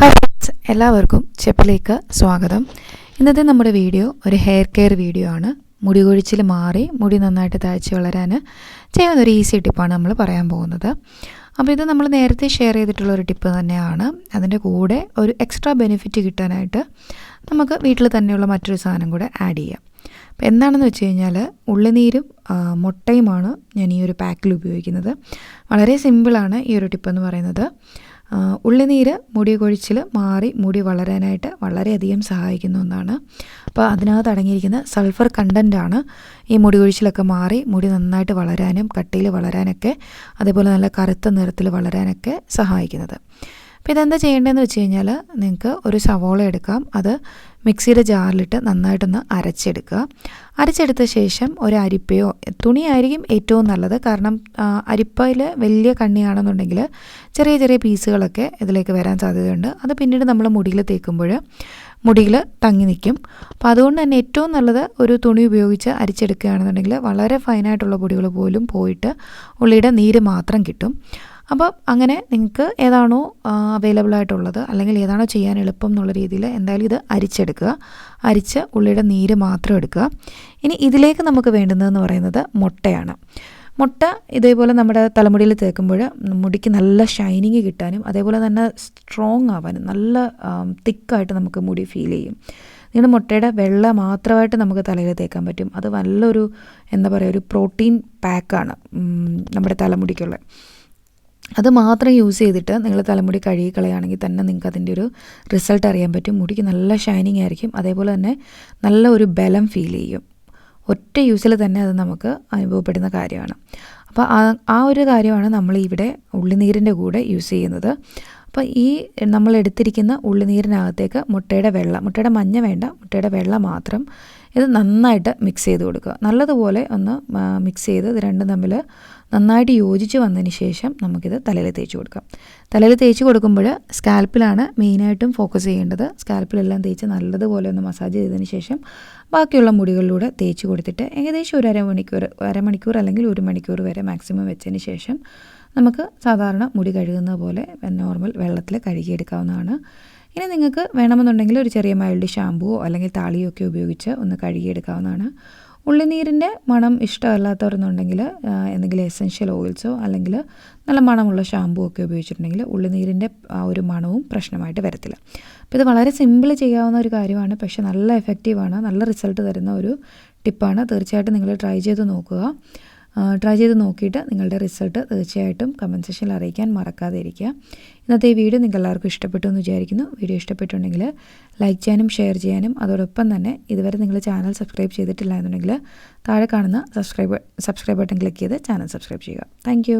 Hi friends എല്ലാവർക്കും ചെപ്പിലേക്ക് സ്വാഗതം. ഇന്നത്തെ നമ്മുടെ വീഡിയോ ഒരു ഹെയർ കെയർ വീഡിയോ ആണ്. മുടി കൊഴിച്ചിൽ മാറി മുടി നന്നായിട്ട് തയ്ച്ച് വളരാൻ ചെയ്യുന്ന ഒരു ഈസി ടിപ്പാണ് നമ്മൾ പറയാൻ പോകുന്നത്. അപ്പോൾ ഇത് നമ്മൾ നേരത്തെ ഷെയർ ചെയ്തിട്ടുള്ള ഒരു ടിപ്പ് തന്നെയാണ്. അതിന്റെ കൂടെ ഒരു എക്സ്ട്രാ ബെനിഫിറ്റ് കിട്ടാനായിട്ട് നമുക്ക് വീട്ടിൽ തന്നെയുള്ള മറ്റൊരു സാധനം കൂടെ ആഡ് ചെയ്യാം. അപ്പോൾ എന്താണെന്ന് വെച്ച് കഴിഞ്ഞാൽ ഉള്ളിനീരും മുട്ടയുമാണ് ഞാൻ ഈ ഒരു പാക്കിൽ ഉപയോഗിക്കുന്നത്. വളരെ സിമ്പിളാണ് ഈ ഒരു ടിപ്പ് എന്ന് പറയുന്നത്. ഉള്ളിനീര് മുടി കൊഴിച്ചിൽ മാറി മുടി വളരാനായിട്ട് വളരെയധികം സഹായിക്കുന്ന ഒന്നാണ്. അപ്പോൾ അതിനകത്ത് അടങ്ങിയിരിക്കുന്ന സൾഫർ കണ്ടന്റാണ് ഈ മുടി കൊഴിച്ചിലൊക്കെ മാറി മുടി നന്നായിട്ട് വളരാനും കട്ടിയിൽ വളരാനൊക്കെ അതേപോലെ നല്ല കറുത്ത നിറത്തിൽ വളരാനൊക്കെ സഹായിക്കുന്നത്. അപ്പോൾ ഇതെന്താ ചെയ്യേണ്ടതെന്ന് വെച്ച് കഴിഞ്ഞാൽ നിങ്ങൾക്ക് ഒരു സവോള എടുക്കാം. അത് മിക്സിയുടെ ജാറിലിട്ട് നന്നായിട്ടൊന്ന് അരച്ചെടുക്കുക. അരച്ചെടുത്ത ശേഷം ഒരു അരിപ്പയോ തുണിയായിരിക്കും ഏറ്റവും നല്ലത്. കാരണം അരിപ്പയിൽ വലിയ കണ്ണിയാണെന്നുണ്ടെങ്കിൽ ചെറിയ ചെറിയ പീസുകളൊക്കെ ഇതിലേക്ക് വരാൻ സാധ്യതയുണ്ട്. അത് പിന്നീട് നമ്മൾ മുടിയിൽ തേക്കുമ്പോൾ മുടിയിൽ തങ്ങി നിൽക്കും. അപ്പോൾ അതുകൊണ്ട് തന്നെ ഏറ്റവും നല്ലത് ഒരു തുണി ഉപയോഗിച്ച് അരിച്ചെടുക്കുകയാണെന്നുണ്ടെങ്കിൽ വളരെ ഫൈനായിട്ടുള്ള പൊടികൾ പോലും പോയിട്ട് ഉള്ളിയുടെ നീര് മാത്രം കിട്ടും. അപ്പം അങ്ങനെ നിങ്ങൾക്ക് ഏതാണോ അവൈലബിൾ ആയിട്ടുള്ളത് അല്ലെങ്കിൽ ഏതാണോ ചെയ്യാൻ എളുപ്പം എന്നുള്ള രീതിയിൽ എന്തായാലും ഇത് അരിച്ചെടുക്കുക. അരിച്ച് ഉള്ളിയുടെ നീര് മാത്രം എടുക്കുക. ഇനി ഇതിലേക്ക് നമുക്ക് വേണ്ടുന്നതെന്ന് പറയുന്നത് മുട്ടയാണ്. മുട്ട ഇതേപോലെ നമ്മുടെ തലമുടിയിൽ തേക്കുമ്പോൾ മുടിക്ക് നല്ല ഷൈനിങ് കിട്ടാനും അതേപോലെ തന്നെ സ്ട്രോങ് ആവാനും നല്ല തിക്കായിട്ട് നമുക്ക് മുടി ഫീൽ ചെയ്യും. നിങ്ങളുടെ മുട്ടയുടെ വെള്ള മാത്രമായിട്ട് നമുക്ക് തലയിൽ തേക്കാൻ പറ്റും. അത് നല്ലൊരു എന്താ പറയുക ഒരു പ്രോട്ടീൻ പാക്കാണ് നമ്മുടെ തലമുടിക്കുള്ള. അത് മാത്രം യൂസ് ചെയ്തിട്ട് നിങ്ങൾ തലമുടി കഴുകി കളയുകയാണെങ്കിൽ തന്നെ നിങ്ങൾക്ക് അതിന്റെ ഒരു റിസൾട്ട് അറിയാൻ പറ്റും. മുടിക്ക് നല്ല ഷൈനിങ് ആയിരിക്കും. അതേപോലെ തന്നെ നല്ല ഒരു ബലം ഫീൽ ചെയ്യും. ഒറ്റ യൂസിൽ തന്നെ അത് നമുക്ക് അനുഭവപ്പെടുന്ന കാര്യമാണ്. അപ്പോൾ ആ ആ ഒരു കാര്യമാണ് നമ്മൾ ഇവിടെ ഉള്ളിനീരിന്റെ കൂടെ യൂസ് ചെയ്യുന്നത്. അപ്പോൾ ഈ നമ്മൾ എടുത്തിരിക്കുന്ന ഉള്ളിനീരിനകത്തേക്ക് മുട്ടയുടെ വെള്ളം മുട്ടയുടെ മഞ്ഞ വേണ്ട മുട്ടയുടെ വെള്ളം മാത്രം ഇത് നന്നായിട്ട് മിക്സ് ചെയ്ത് കൊടുക്കുക. നല്ലതുപോലെ ഒന്ന് മിക്സ് ചെയ്ത് ഇത് രണ്ടും തമ്മിൽ നന്നായിട്ട് യോജിച്ച് വന്നതിന് ശേഷം നമുക്കിത് തലയിൽ തേച്ച് കൊടുക്കാം. തലയിൽ തേച്ച് കൊടുക്കുമ്പോൾ സ്കാൽപ്പിലാണ് മെയിനായിട്ടും ഫോക്കസ് ചെയ്യേണ്ടത്. സ്കാൽപ്പിലെല്ലാം തേച്ച് നല്ലതുപോലെ ഒന്ന് മസാജ് ചെയ്തതിന് ശേഷം ബാക്കിയുള്ള മുടികളിലൂടെ തേച്ച് കൊടുത്തിട്ട് ഏകദേശം ഒരു അരമണിക്കൂർ അരമണിക്കൂർ അല്ലെങ്കിൽ ഒരു മണിക്കൂർ വരെ മാക്സിമം വെച്ചതിന് ശേഷം നമുക്ക് സാധാരണ മുടി കഴുകുന്നത് പോലെ നോർമൽ വെള്ളത്തിൽ കഴുകിയെടുക്കാവുന്നതാണ്. ഇനി നിങ്ങൾക്ക് വേണമെന്നുണ്ടെങ്കിൽ ഒരു ചെറിയ മൈൽഡ് ഷാമ്പുവോ അല്ലെങ്കിൽ താളിയോ ഒക്കെ ഉപയോഗിച്ച് ഒന്ന് കഴുകിയെടുക്കാവുന്നതാണ്. ഉള്ളിനീരിന്റെ മണം ഇഷ്ടമല്ലാത്തവരെന്നുണ്ടെങ്കിൽ എന്തെങ്കിലും എസെൻഷ്യൽ ഓയിൽസോ അല്ലെങ്കിൽ നല്ല മണമുള്ള ഷാമ്പു ഒക്കെ ഉപയോഗിച്ചിട്ടുണ്ടെങ്കിൽ ഉള്ളിനീരിന്റെ ആ ഒരു മണവും പ്രശ്നമായിട്ട് വരത്തില്ല. അപ്പോൾ ഇത് വളരെ സിമ്പിൾ ചെയ്യാവുന്ന ഒരു കാര്യമാണ് പക്ഷേ നല്ല എഫക്റ്റീവാണ് നല്ല റിസൾട്ട് തരുന്ന ഒരു ടിപ്പാണ് തീർച്ചയായിട്ടും നിങ്ങൾ ട്രൈ ചെയ്ത് നോക്കുക. ട്രൈ ചെയ്ത് നോക്കിയിട്ട് നിങ്ങളുടെ റിസൾട്ട് തീർച്ചയായിട്ടും കമന്റ് സെക്ഷനിൽ അറിയിക്കാൻ മറക്കാതെ ഇരിക്കുക. ഇന്നത്തെ ഈ വീഡിയോ നിങ്ങൾ എല്ലാവർക്കും ഇഷ്ടപ്പെട്ടു എന്ന് വിചാരിക്കുന്നു. വീഡിയോ ഇഷ്ടപ്പെട്ടുണ്ടെങ്കിൽ ലൈക്ക് ചെയ്യാനും ഷെയർ ചെയ്യാനും അതോടൊപ്പം തന്നെ ഇതുവരെ നിങ്ങൾ ചാനൽ സബ്സ്ക്രൈബ് ചെയ്തിട്ടില്ല എന്നുണ്ടെങ്കിൽ താഴെ കാണുന്ന സബ്സ്ക്രൈബ് സബ്സ്ക്രൈബ് ബട്ടൺ ക്ലിക്ക് ചെയ്ത് ചാനൽ സബ്സ്ക്രൈബ് ചെയ്യുക. താങ്ക്